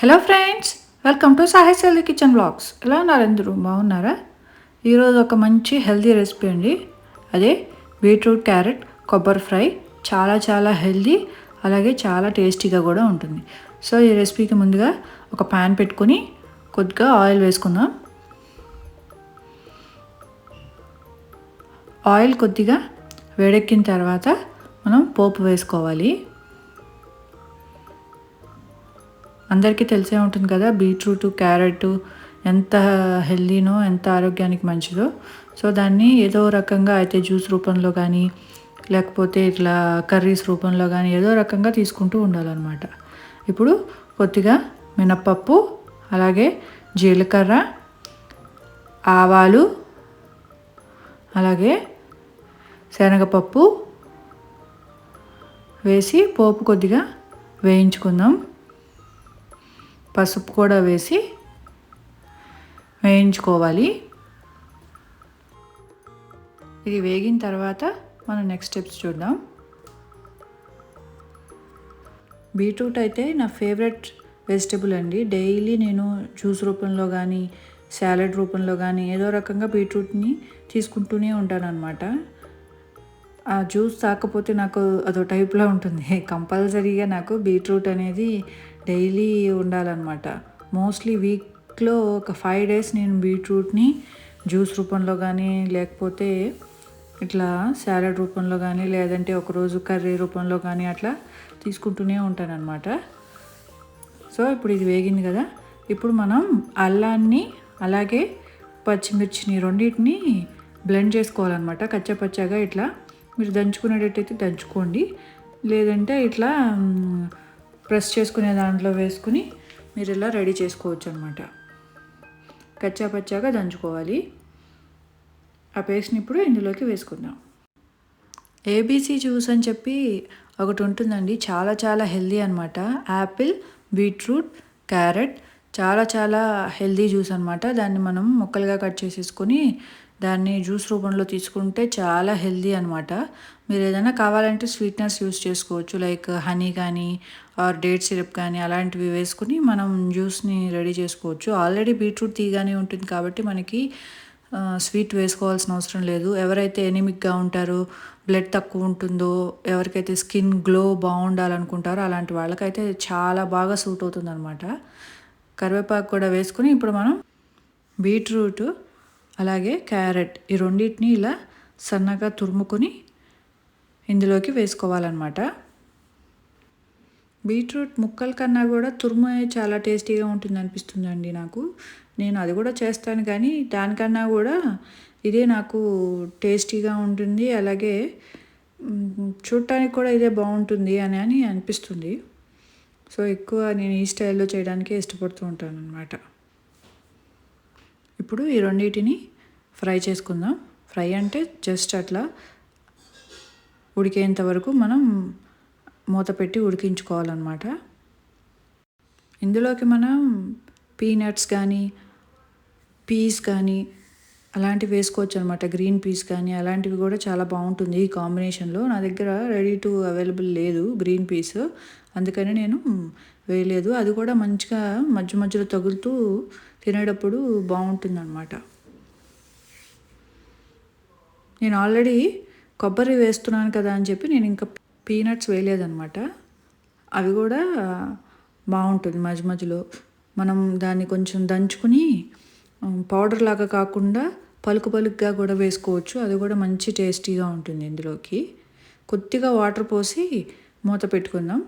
Hello friends welcome to Sahe's healthy kitchen blogs ఎలా ఉన్నారు అందరూ? బాగున్నారా? ఈరోజు ఒక మంచి హెల్దీ రెసిపీ అండి. అదే బీట్రూట్ క్యారెట్ కొబ్బరి ఫ్రై చాలా చాలా హెల్దీ అలాగే చాలా టేస్టీగా కూడా ఉంటుంది. సో ఈ రెసిపీకి ముందుగా ఒక ప్యాన్ పెట్టుకొని కొద్దిగా ఆయిల్ వేసుకుందాం. ఆయిల్ కొద్దిగా వేడెక్కిన తర్వాత మనం పోపు వేసుకోవాలి. అందరికీ తెలిసే ఉంటుంది కదా బీట్రూట్ క్యారెట్ ఎంత హెల్దీనో ఎంత ఆరోగ్యానికి మంచిదో. సో దాన్ని ఏదో రకంగా అయితే జ్యూస్ రూపంలో కానీ లేకపోతే ఇట్లా కర్రీస్ రూపంలో కానీ ఏదో రకంగా తీసుకుంటూ ఉండాలన్నమాట. ఇప్పుడు కొద్దిగా మినప్పప్పు అలాగే జీలకర్ర ఆవాలు అలాగే శనగపప్పు వేసి పోపు కొద్దిగా వేయించుకుందాం. పసుపు కూడా వేసి వేయించుకోవాలి. ఇది వేగిన తర్వాత మనం నెక్స్ట్ స్టెప్స్ చూద్దాం. బీట్రూట్ అయితే నా ఫేవరెట్ వెజిటబుల్ అండి. డైలీ నేను జ్యూస్ రూపంలో కానీ సాలెడ్ రూపంలో కానీ ఏదో రకంగా బీట్రూట్ని తీసుకుంటూనే ఉంటాను అనమాట ఆ జ్యూస్ తాకపోతే నాకు అదో టైప్లో ఉంటుంది. కంపల్సరీగా నాకు బీట్రూట్ అనేది డైలీ ఉండాలన్నమాట. మోస్ట్లీ వీక్లో ఒక ఫైవ్ డేస్ నేను బీట్రూట్ని జ్యూస్ రూపంలో కానీ లేకపోతే ఇట్లా సాలడ్ రూపంలో కానీ లేదంటే ఒకరోజు కర్రీ రూపంలో కానీ అట్లా తీసుకుంటూనే ఉంటానన్నమాట. సో ఇప్పుడు ఇది వేగింది కదా. ఇప్పుడు మనం అల్లాన్ని అలాగే పచ్చిమిర్చిని రెండింటిని బ్లెండ్ చేసుకోవాలన్నమాట. కచ్చపచ్చగా ఇట్లా మీరు దంచుకునేటట్టయితే దంచుకోండి. లేదంటే ఇట్లా ప్రెస్ చేసుకునే దాంట్లో వేసుకుని మీరు ఇలా రెడీ చేసుకోవచ్చు అనమాట కచ్చా పచ్చాగా దంచుకోవాలి. ఆ పేస్ట్ని ఇప్పుడు ఇందులోకి వేసుకుందాం. ఏబీసీ జ్యూస్ అని చెప్పి ఒకటి ఉంటుందండి. చాలా చాలా హెల్దీ అనమాట యాపిల్ బీట్రూట్ క్యారెట్ చాలా చాలా హెల్దీ జ్యూస్ అనమాట దాన్ని మనం ముక్కలుగా కట్ చేసేసుకొని దాన్ని జ్యూస్ రూపంలో తీసుకుంటే చాలా హెల్దీ అనమాట మీరు ఏదైనా కావాలంటే స్వీట్నెస్ యూస్ చేసుకోవచ్చు. లైక్ హనీ కానీ ఆర్ డేట్ సిరప్ కానీ అలాంటివి వేసుకుని మనం జ్యూస్ని రెడీ చేసుకోవచ్చు. ఆల్రెడీ బీట్రూట్ తీగానే ఉంటుంది కాబట్టి మనకి స్వీట్ వేసుకోవాల్సిన అవసరం లేదు. ఎవరైతే ఎనిమిక్గా ఉంటారో బ్లడ్ తక్కువ ఉంటుందో ఎవరికైతే స్కిన్ గ్లో బాగుండాలనుకుంటారో అలాంటి వాళ్ళకైతే చాలా బాగా సూట్ అవుతుంది అనమాట కరివేపాకు కూడా వేసుకుని ఇప్పుడు మనం బీట్రూట్ అలాగే క్యారెట్ ఈ రెండింటిని ఇలా సన్నగా తురుముకొని ఇందులోకి వేసుకోవాలన్నమాట. బీట్రూట్ ముక్కల కన్నా కూడా తురుము చాలా టేస్టీగా ఉంటుంది అనిపిస్తుందండి నాకు. నేను అది కూడా చేస్తాను కానీ దానికన్నా కూడా ఇదే నాకు టేస్టీగా ఉంటుంది. అలాగే చూడటానికి కూడా ఇదే బాగుంటుంది అని అని అనిపిస్తుంది. సో ఎక్కువ నేను ఈ స్టైల్లో చేయడానికే ఇష్టపడుతూ ఉంటాను అనమాట ఇప్పుడు ఈ రెండింటిని ఫ్రై చేసుకుందాం. ఫ్రై అంటే జస్ట్ అట్లా ఉడికేంత వరకు మనం మూత పెట్టి ఉడికించుకోవాలన్నమాట. ఇందులోకి మనం పీనట్స్ కానీ పీస్ కానీ అలాంటివి వేసుకోవచ్చు అనమాట గ్రీన్ పీస్ కానీ అలాంటివి కూడా చాలా బాగుంటుంది ఈ కాంబినేషన్లో. నా దగ్గర రెడీ టు అవైలబుల్ లేదు గ్రీన్ పీస్. అందుకని నేను వేయలేదు. అది కూడా మంచిగా మధ్య మధ్యలో తగులుతూ తినేటప్పుడు బాగుంటుంది అనమాట నేను ఆల్రెడీ కొబ్బరి వేస్తున్నాను కదా అని చెప్పి నేను ఇంకా పీనట్స్ వేయలేదనమాట అవి కూడా బాగుంటుంది మధ్య మధ్యలో. మనం దాన్ని కొంచెం దంచుకుని పౌడర్ లాగా కాకుండా పలుకు పలుకుగా కూడా వేసుకోవచ్చు. అది కూడా మంచి టేస్టీగా ఉంటుంది ఇందులోకి. కొద్దిగా వాటర్ పోసి మూత పెట్టుకుందాం.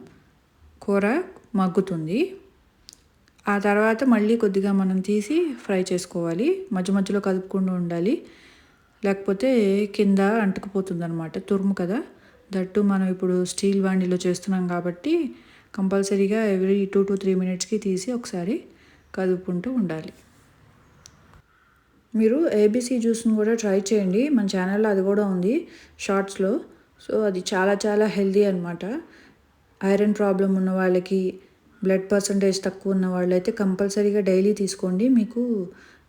కూర మగ్గుతుంది. ఆ తర్వాత మళ్ళీ కొద్దిగా మనం తీసి ఫ్రై చేసుకోవాలి. మధ్య మధ్యలో కలుపుకుండా ఉండాలి. లేకపోతే కింద అంటుకుపోతుంది అనమాట తురుము కదా. దట్టు మనం ఇప్పుడు స్టీల్ వాండిలో చేస్తున్నాం కాబట్టి కంపల్సరీగా ఎవ్రీ టూ టు త్రీ మినిట్స్కి తీసి ఒకసారి కదుపుకుంటూ ఉండాలి. మీరు ఏబీసీ జ్యూస్ని కూడా ట్రై చేయండి. మన ఛానల్లో అది కూడా ఉంది షార్ట్స్లో. సో అది చాలా చాలా హెల్దీ అనమాట ఐరన్ ప్రాబ్లం ఉన్న వాళ్ళకి బ్లడ్ పర్సంటేజ్ తక్కువ ఉన్న వాళ్ళైతే కంపల్సరీగా డైలీ తీసుకోండి. మీకు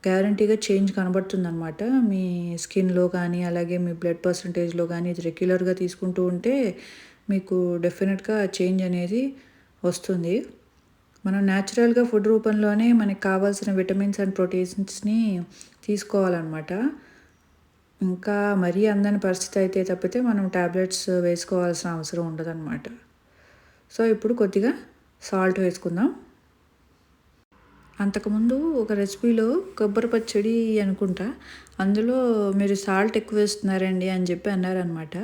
గ్యారంటీగా చేంజ్ కనబడుతుందనమాట మీ స్కిన్లో కానీ అలాగే మీ బ్లడ్ పర్సంటేజ్లో కానీ ఇది రెగ్యులర్గా తీసుకుంటూ ఉంటే మీకు డెఫినెట్గా చేంజ్ అనేది వస్తుంది. మనం న్యాచురల్గా ఫుడ్ రూపంలోనే మనకి కావాల్సిన విటమిన్స్ అండ్ ప్రోటీన్స్ని తీసుకోవాలన్నమాట. ఇంకా మరీ అందని పరిస్థితి అయితే తప్పితే మనం ట్యాబ్లెట్స్ వేసుకోవాల్సిన అవసరం ఉండదన్నమాట. సో ఇప్పుడు కొద్దిగా సాల్ట్ వేసుకుందాం. అంతకుముందు ఒక రెసిపీలో కొబ్బరి పచ్చడి అనుకుంటా. అందులో మీరు సాల్ట్ ఎక్కువ వేస్తున్నారండి అని చెప్పి అన్నారనమాట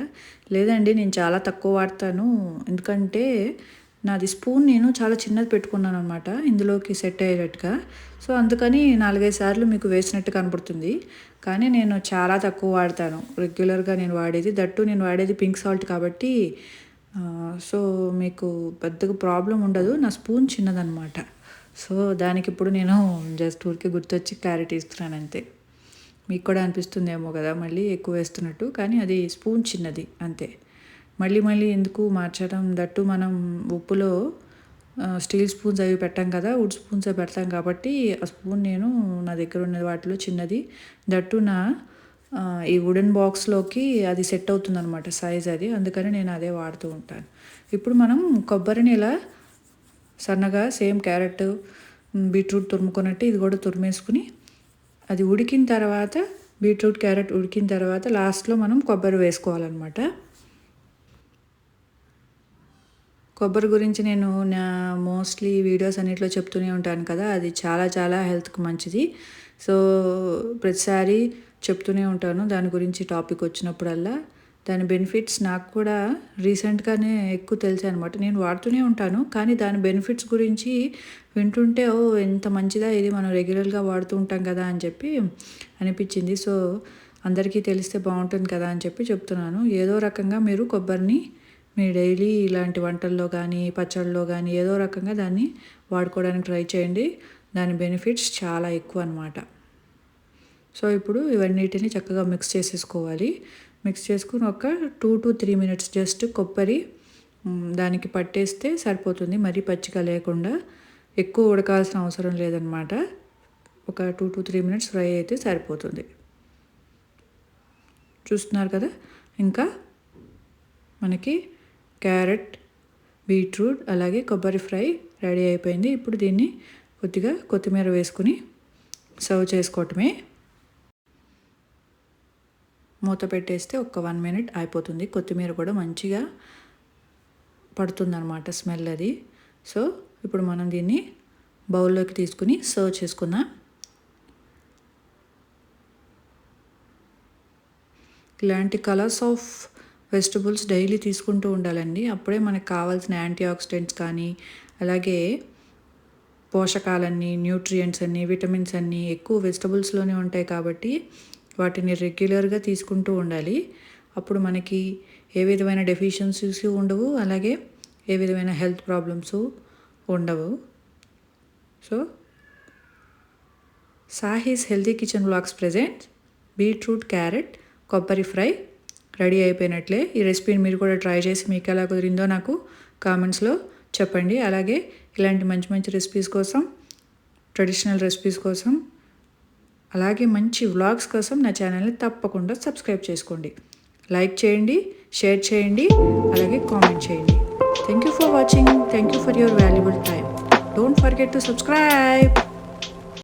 లేదండి నేను చాలా తక్కువ వాడతాను. ఎందుకంటే నాది స్పూన్ నేను చాలా చిన్నది పెట్టుకున్నాను అనమాట ఇందులోకి సెట్ అయ్యేటట్టుగా. సో అందుకని నాలుగైదు సార్లు మీకు వేసినట్టు కనపడుతుంది. కానీ నేను చాలా తక్కువ వాడతాను. రెగ్యులర్గా నేను వాడేది దట్టు నేను వాడేది పింక్ సాల్ట్ కాబట్టి సో మీకు పెద్దగా ప్రాబ్లం ఉండదు. నా స్పూన్ చిన్నదనమాట సో దానికి ఇప్పుడు నేను జస్ట్ ఊరికి గుర్తొచ్చి క్లారిటీ ఇస్తున్నాను అంతే. మీకు కూడా అనిపిస్తుందేమో కదా మళ్ళీ ఎక్కువ వేస్తున్నట్టు కానీ అది స్పూన్ చిన్నది అంతే. మళ్ళీ మళ్ళీ ఎందుకు మార్చడం? దట్టు మనం ఉప్పులో స్టీల్ స్పూన్స్ అవి పెట్టాం కదా వుడ్ స్పూన్స్ అవి పెడతాం కాబట్టి ఆ స్పూన్ నేను నా దగ్గర ఉన్న వాటిలో చిన్నది. దట్టు నా ఈ వుడెన్ బాక్స్లోకి అది సెట్ అవుతుంది అనమాట సైజ్ అది అందుకని నేను అదే వాడుతూ ఉంటాను. ఇప్పుడు మనం కొబ్బరిని ఇలా సన్నగా సేమ్ క్యారెట్ బీట్రూట్ తురుముకున్నట్టు ఇది కూడా తురిమేసుకుని అది ఉడికిన తర్వాత బీట్రూట్ క్యారెట్ ఉడికిన తర్వాత లాస్ట్లో మనం కొబ్బరి వేసుకోవాలన్నమాట. కొబ్బరి గురించి నేను నా మోస్ట్లీ వీడియోస్ అన్నిట్లో చెప్తూనే ఉంటాను కదా అది చాలా చాలా హెల్త్కి మంచిది. సో ప్రతిసారి చెప్తూనే ఉంటాను దాని గురించి టాపిక్ వచ్చినప్పుడల్లా. దాని బెనిఫిట్స్ నాకు కూడా రీసెంట్గానే ఎక్కువ తెలిసే అనమాట నేను వాడుతూనే ఉంటాను కానీ దాని బెనిఫిట్స్ గురించి వింటుంటే ఓ ఎంత మంచిదా ఇది మనం రెగ్యులర్గా వాడుతూ ఉంటాం కదా అని చెప్పి అనిపించింది. సో అందరికీ తెలిస్తే బాగుంటుంది కదా అని చెప్పి చెప్తున్నాను. ఏదో రకంగా మీరు కొబ్బరిని మీ డైలీ ఇలాంటి వంటల్లో కానీ పచ్చళ్ళలో కానీ ఏదో రకంగా దాన్ని వాడుకోవడానికి ట్రై చేయండి. దాని బెనిఫిట్స్ చాలా ఎక్కువ అనమాట సో ఇప్పుడు ఇవన్నిటిని చక్కగా మిక్స్ చేసేసుకోవాలి. మిక్స్ చేసుకుని ఒక two to three minutes just కొబ్బరి దానికి పట్టేస్తే సరిపోతుంది. మరీ పచ్చిగా లేకుండా ఎక్కువ ఉడకాల్సిన అవసరం లేదనమాట ఒక two to three minutes fry అయితే సరిపోతుంది. చూస్తున్నారు కదా? ఇంకా మనకి క్యారెట్ బీట్రూట్ అలాగే కొబ్బరి ఫ్రై రెడీ అయిపోయింది. ఇప్పుడు దీన్ని కొద్దిగా కొత్తిమీర వేసుకుని సర్వ్ చేసుకోవటమే. మూత పెట్టేస్తే ఒక వన్ మినిట్ అయిపోతుంది. కొత్తిమీర కూడా మంచిగా పడుతుందన్నమాట స్మెల్ అది. సో ఇప్పుడు మనం దీన్ని బౌల్లోకి తీసుకుని సర్వ్ చేసుకుందాం. ఇలాంటి కలర్స్ ఆఫ్ వెజిటబుల్స్ డైలీ తీసుకుంటూ ఉండాలండి. అప్పుడే మనకు కావాల్సిన యాంటీ ఆక్సిడెంట్స్ కానీ అలాగే పోషకాలన్నీ న్యూట్రియంట్స్ అన్నీ విటమిన్స్ అన్నీ ఎక్కువ వెజిటబుల్స్లోనే ఉంటాయి కాబట్టి వాటిని రెగ్యులర్గా తీసుకుంటూ ఉండాలి. అప్పుడు మనకి ఏ విధమైన డెఫిషియన్సీస్ ఉండవు అలాగే ఏ విధమైన హెల్త్ ప్రాబ్లమ్స్ ఉండవు. So Sahe's healthy kitchen blogs present. Beetroot carrot కొబ్బరి ఫ్రై రెడీ అయిపోయినట్లే. ఈ రెసిపీని మీరు కూడా ట్రై చేసి మీకు ఎలా కుదిరిందో నాకు కామెంట్స్లో చెప్పండి. అలాగే ఇలాంటి మంచి మంచి రెసిపీస్ కోసం ట్రెడిషనల్ రెసిపీస్ కోసం అలాగే మంచి వ్లాగ్స్ కోసం నా ఛానల్ని తప్పకుండా సబ్స్క్రైబ్ చేసుకోండి. లైక్ చేయండి షేర్ చేయండి అలాగే కామెంట్ చేయండి. Thank you for watching thank you for your valuable time don't forget to subscribe